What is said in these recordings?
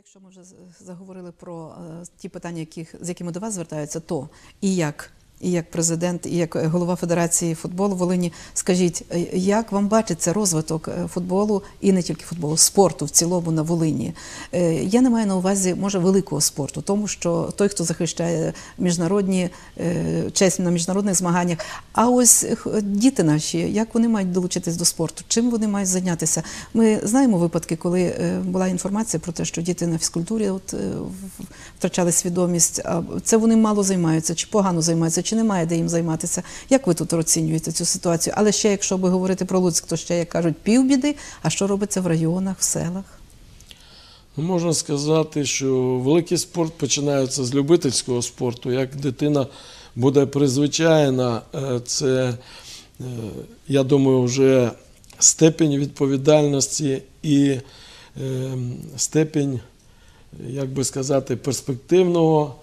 якщо ми вже заговорили про е, ті питання, яких, з якими до вас звертаються, то і як? І як президент, і як голова Федерації футболу Волині, скажіть, е, як вам бачиться розвиток е, футболу і не тільки футболу, спорту в цілому на Волині? Е, Я не маю на увазі, може, великого спорту, тому що той, хто захищає міжнародні е, честь на міжнародних змаганнях. А ось е, діти наші, як вони мають долучитись до спорту? Чим вони мають зайнятися? Ми знаємо випадки, коли е, була інформація про те, що діти на фізкультурі от, е, втрачали свідомість. А це вони мало займаються, чи погано займаються, чи немає де їм займатися. Як ви тут оцінюєте цю ситуацію? Але ще, якщо би говорити про Луцьк, то ще як кажуть, півбіди. А що робиться в районах, в селах? Ну, можна сказати, що великий спорт починається з любительського спорту. Як дитина буде призвичайна, е, це, е, я думаю, вже степень відповідальності і е, степень, як би сказати, перспективного.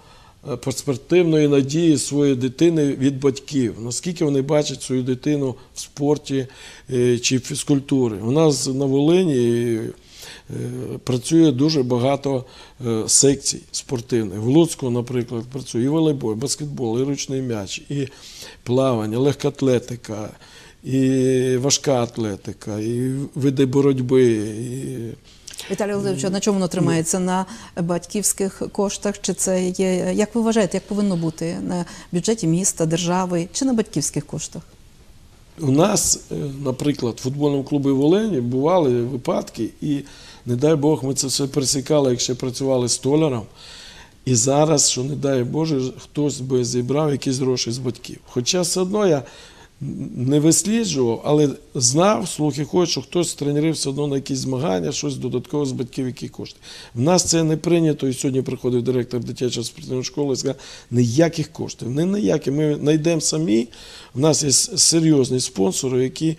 Е, Перспективної надії своєї дитини від батьків, наскільки вони бачать свою дитину в спорті е, чи в фізкультурі. У нас на Волині Е, Працює дуже багато секцій спортивних. В Луцьку, наприклад, працює і волейбол, і баскетбол, і ручний м'яч, і плавання, легкоатлетика, і важка атлетика, і види боротьби. І... Віталій Володимирович, на чому воно тримається? На батьківських коштах? Чи це є? Як ви вважаєте, як повинно бути на бюджеті міста, держави, чи на батьківських коштах? У нас, е, наприклад, в футбольному клубі Волині бували випадки, і не дай Бог, ми це все пересікали, як ще працювали столяром. І зараз, що не дай Боже, хтось би зібрав якісь гроші з батьків. Хоча все одно я не висліджував, але знав, слухи ходять, що хтось з тренерів одно на якісь змагання, щось додатково з батьків, які кошти. В нас це не прийнято, і сьогодні приходив директор дитячої спортивної школи і сказав, ніяких коштів, не ніякі. Ми знайдемо самі. У нас є серйозні спонсори, які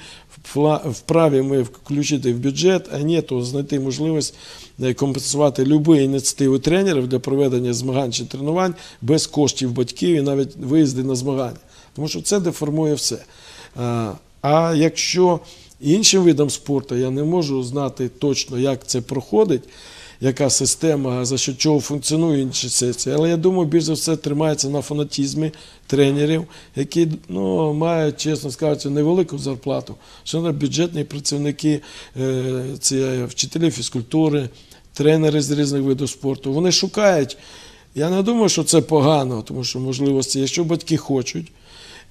вправі ми включити в бюджет, а ні, то знайти можливість е, компенсувати любі ініціативи тренерів для проведення змагань чи тренувань без коштів батьків і навіть виїзди на змагання. Тому що це деформує все. А, якщо іншим видам спорту я не можу знати точно, як це проходить, яка система, за що чого функціонує інші сесії. Але я думаю, більш за все тримається на фанатізмі тренерів, які ну, мають, чесно скажучи, невелику зарплату. Що на бюджетні працівники, е, це вчителі фізкультури, тренери з різних видів спорту. Вони шукають. Я не думаю, що це погано, тому що можливості, якщо батьки хочуть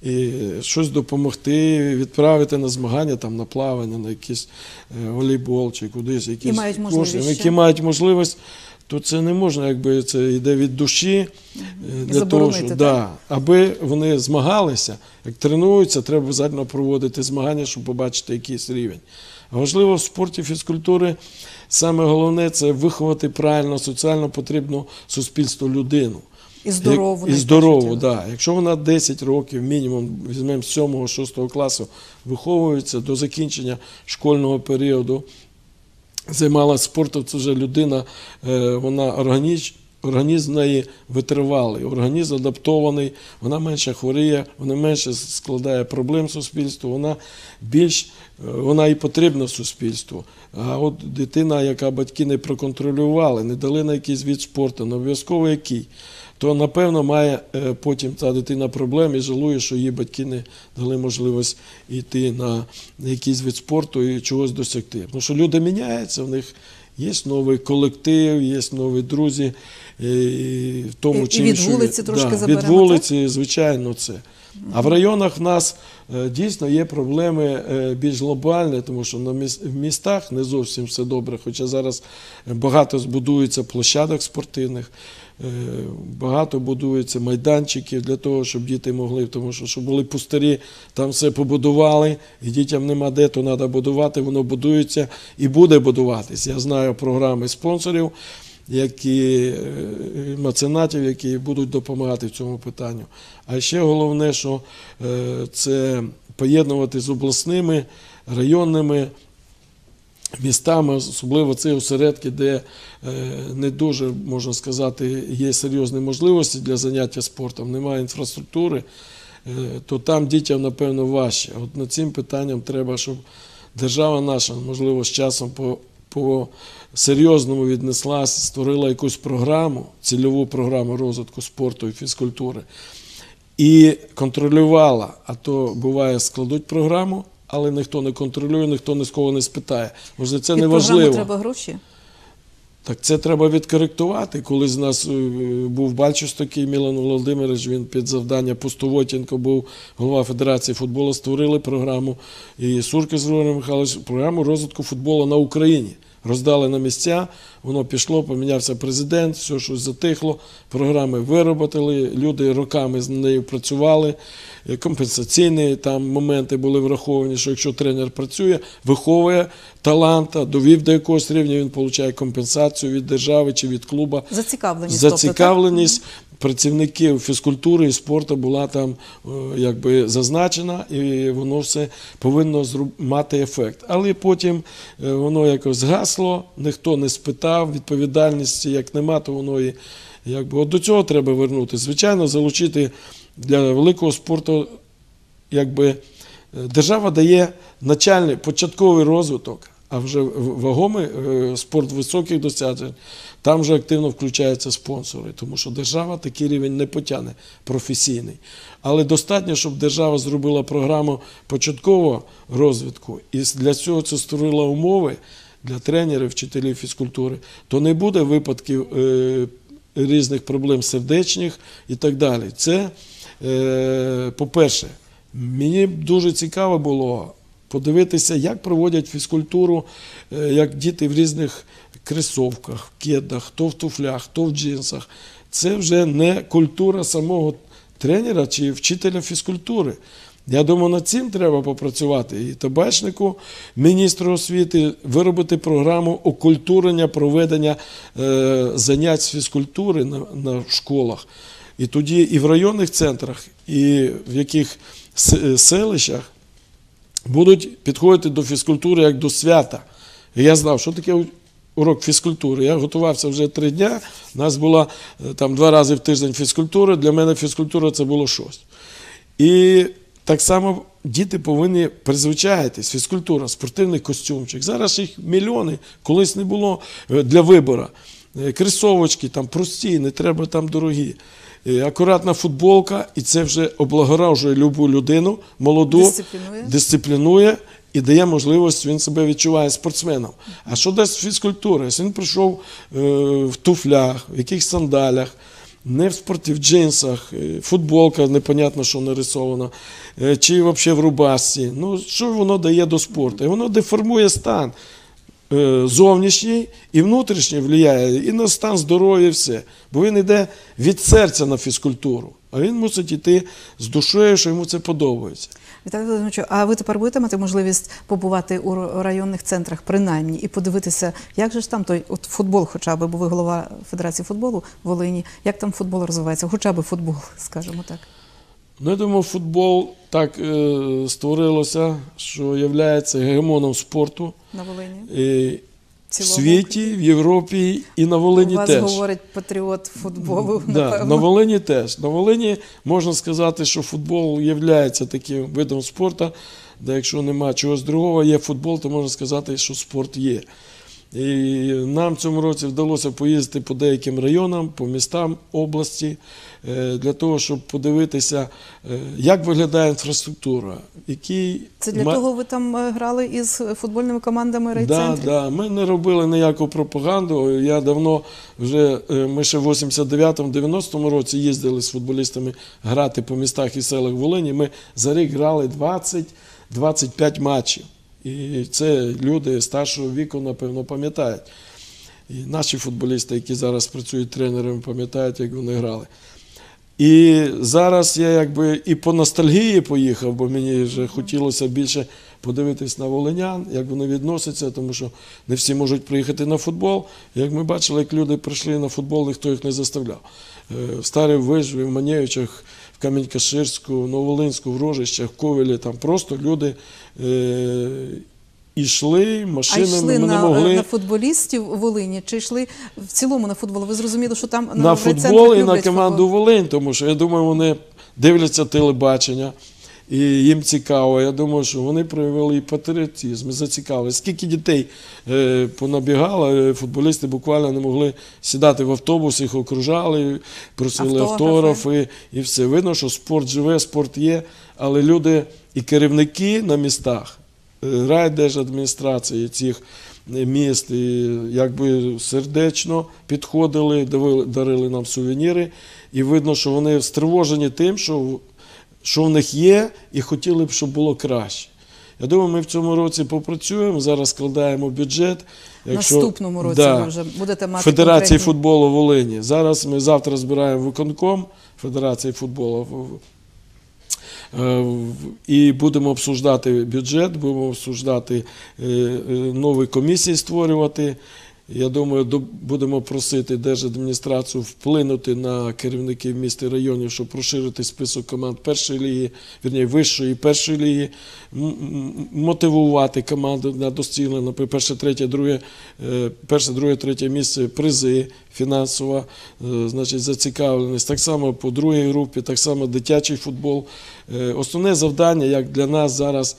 і щось допомогти, відправити на змагання, там, на плавання, на якийсь е, волейбол чи кудись, якісь мають можливість кошти, які мають можливість, то це не можна, якби це йде від душі е, для того, щоб да, аби вони змагалися, як тренуються, треба обов'язково проводити змагання, щоб побачити якийсь рівень. Важливо в спорті фізкультури саме головне це виховати правильно соціально потрібну суспільству людину. І здорову. І здорову, да. Якщо вона 10 років, мінімум, візьмемо з 7-6 класу, виховується до закінчення школьного періоду, займалася спортом, це вже людина, е, вона органіч, організм в неї витривалий, організм адаптований, вона менше хворіє, вона менше складає проблем суспільству, вона більш е, вона і потрібна суспільству. А от дитина, яка батьки не проконтролювали, не дали на якийсь від спорту, не обов'язково який, то напевно має е, потім ця дитина проблем і жалує, що її батьки не дали можливість йти на якийсь від спорту і чогось досягти. Тому що люди міняються, в них є новий колектив, є нові друзі. е, І в тому І- чи і від іншому- вулиці трошки да, заберемо, Від вулиці, звичайно, це. А в районах в нас е, дійсно є проблеми більш глобальні, тому що в містах не зовсім все добре. Хоча зараз багато збудується площадок спортивних, багато будується майданчиків для того, щоб діти могли, тому що щоб були пустирі, там все побудували, і дітям нема де, то треба будувати, воно будується і буде будуватись. Я знаю програми спонсорів які е, меценатів, які будуть допомагати в цьому питанню. А ще головне, що е, це поєднувати з обласними, районними містами, особливо ці осередки, де е, не дуже, можна сказати, є серйозні можливості для заняття спортом, немає інфраструктури, е, то там дітям, напевно, важче. От над цим питанням треба, щоб держава наша, можливо, з часом по- по-серйозному віднеслась, створила якусь програму, цільову програму розвитку спорту і фізкультури, і контролювала, а то буває, складуть програму, але ніхто не контролює, ніхто ні з кого не спитає. Може, це Під не важливо. треба гроші? Так це треба відкоректувати. Коли з нас е, був Бальчус такий Мілан Володимирович, він під завдання Пустовотінко був голова Федерації футболу, створили програму. І Сурки з Зрорій Михайлович програму розвитку футболу на Україні. Роздали на місця, воно пішло, помінявся президент, все щось затихло, програми вироботили, люди роками з нею працювали, е, компенсаційні там моменти були враховані, що якщо тренер працює, виховує таланта, довів до якогось рівня, він отримує компенсацію від держави чи від клуба. Зацікавленість. тобто. Зацікавленість працівників фізкультури і спорту була там е, якби зазначена, і воно все повинно мати ефект. Але потім е, воно якось згасло, ніхто не спитав, відповідальності як нема, то воно і якби от до цього треба вернути. Звичайно, залучити для великого спорту, якби е, держава дає начальний початковий розвиток, а вже вагомий е, спорт високих досягнень, там вже активно включаються спонсори, тому що держава такий рівень не потягне професійний. Але достатньо, щоб держава зробила програму початкового розвитку, і для цього це створила умови для тренерів, вчителів фізкультури, то не буде випадків е, різних проблем сердечних і так далі. Це, е, по-перше, мені дуже цікаво було подивитися, як проводять фізкультуру, е, як діти в різних кросовках, в кедах, хто в туфлях, хто в джинсах. Це вже не культура самого тренера чи вчителя фізкультури. Я думаю, над цим треба попрацювати. І табачнику, міністру освіти, виробити програму окультурення проведення е, занять з фізкультури на, на школах. І тоді і в районних центрах, і в яких селищах будуть підходити до фізкультури як до свята. І я знав, що таке урок фізкультури. Я готувався вже три дні. У нас була е, там два рази в тиждень фізкультура. Для мене фізкультура це було щось. І так само діти повинні призвичаїтись. Фізкультура, спортивний костюмчик. Зараз їх мільйони, колись не було е, для вибору. Е, Кросовочки там прості, не треба там дорогі. Е, Акуратна футболка, і це вже облагоражує любу людину, молоду, Дисциплінує. дисциплінує і дає можливість, він себе відчуває спортсменом. А що дасть фізкультура? Якщо він прийшов е, в туфлях, в якихось сандалях, не в спорті, в джинсах, е, футболка, непонятно, що нарисована, чи взагалі в рубашці. Ну, що воно дає до спорту? І воно деформує стан зовнішній і внутрішній впливає і на стан здоров'я, і все. Бо він йде від серця на фізкультуру, а він мусить йти з душею, що йому це подобається. Віталій Володимировичу, а ви тепер будете мати можливість побувати у районних центрах, принаймні, і подивитися, як же ж там той от футбол, хоча б, бо ви голова Федерації футболу в Волині, як там футбол розвивається, хоча б футбол, скажімо так. Ну, я думаю, футбол так е, створилося, що є гегемоном спорту На Волині. е, в світі, в Європі і на Волині У вас теж. говорить патріот футболу, Да, напевно. на Волині теж. На Волині можна сказати, що футбол є таким видом спорту, де якщо нема чогось другого, є футбол, то можна сказати, що спорт є. І нам цьому році вдалося поїздити по деяким районам, по містам області, е, для того, щоб подивитися, е, як виглядає інфраструктура. Який Це для ма- того ви там е, грали із футбольними командами Да, райцентрів? да. Ми не робили ніяку пропаганду. Я давно вже ми ще в 89-90 році їздили з футболістами грати по містах і селах Волині. Ми за рік грали 20-25 матчів. І це люди старшого віку, напевно, пам'ятають. І наші футболісти, які зараз працюють тренерами, пам'ятають, як вони грали. І зараз я якби і по ностальгії поїхав, бо мені вже хотілося більше подивитись на волинян, як вони відносяться, тому що не всі можуть приїхати на футбол. Як ми бачили, як люди прийшли на футбол, ніхто їх не заставляв. Е, В Старій Вижві, в Манєвичах, в Камінь-Каширську, Новолинську, в Рожищах, в Ковелі, там просто люди е, йшли, А машинами йшли ми не на, могли. на футболістів Волині, чи йшли в цілому на футбол? Ви зрозуміли, що там на райцентрах футбол і на команду футбол? Волинь, тому що я думаю, вони дивляться телебачення. І їм цікаво. Я думаю, що вони проявили і патріотизм, і зацікавилися. Скільки дітей е, понабігало, е, футболісти буквально не могли сідати в автобус, їх окружали, просили Автографи. і все. Видно, що спорт живе, спорт є, але люди і керівники на містах, е, райдержадміністрації цих міст, і якби сердечно підходили, дарили нам сувеніри. І видно, що вони стривожені тим, що, що в них є, і хотіли б, щоб було краще. Я думаю, ми в цьому році попрацюємо, зараз складаємо бюджет. Наступному році ви вже будете мати Федерації конкретні- футболу Волині. Зараз ми завтра збираємо виконком Федерації футболу в- е, і будемо обсуждати бюджет, будемо обсуждати е, е, нові комісії створювати. Я думаю, будемо просити Держадміністрацію вплинути на керівників міст і районів, щоб розширити список команд першої ліги, вірні, вищої першої ліги, мотивувати команду на доцільне, перше, третє, друге, е, перше, друге, третє місце, призи фінансова, е, значить, зацікавленість. Так само по другій групі, так само дитячий футбол. Е, Основне завдання, як для нас зараз,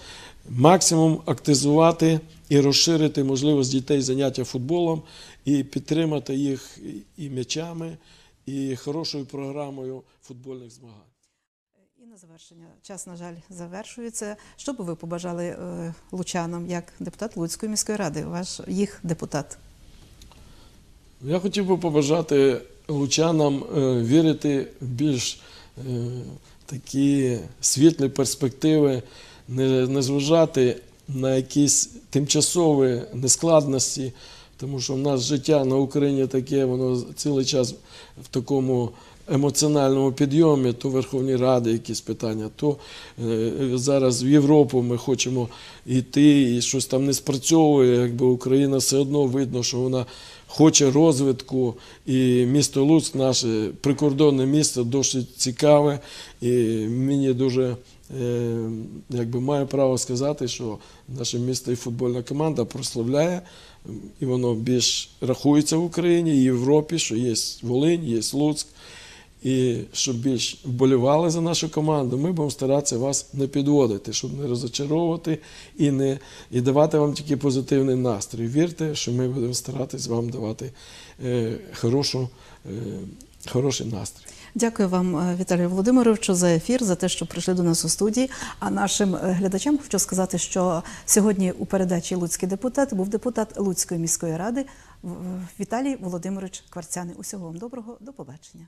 максимум активізувати і розширити можливість дітей заняття футболом і підтримати їх і м'ячами, і хорошою програмою футбольних змагань. І на завершення час, на жаль, завершується. Що би ви побажали е, лучанам як депутат Луцької міської ради, ваш їх депутат? Я хотів би побажати лучанам е, вірити в більш е, такі світлі перспективи, не, не зважати на якісь тимчасові нескладності, тому що в нас життя на Україні таке, воно цілий час в такому емоціональному підйомі, то Верховній Ради якісь питання, то е, зараз в Європу ми хочемо йти, і щось там не спрацьовує, якби Україна все одно видно, що вона хоче розвитку, і місто Луцьк, наше прикордонне місто, досить цікаве. І мені дуже е, якби маю право сказати, що наше місто і футбольна команда прославляє, і воно більш рахується в Україні і в Європі, що є Волинь, є Луцьк. І щоб більш вболівали за нашу команду, ми будемо старатися вас не підводити, щоб не розочаровувати і не і давати вам тільки позитивний настрій. Вірте, що ми будемо старатися вам давати е, хорошу, е, хороший настрій. Дякую вам, е, Віталію Володимировичу, за ефір, за те, що прийшли до нас у студії. А нашим е, глядачам хочу сказати, що сьогодні у передачі Луцький депутат був депутат Луцької міської ради Віталій Володимирович Кварцяний. Усього вам доброго, до побачення.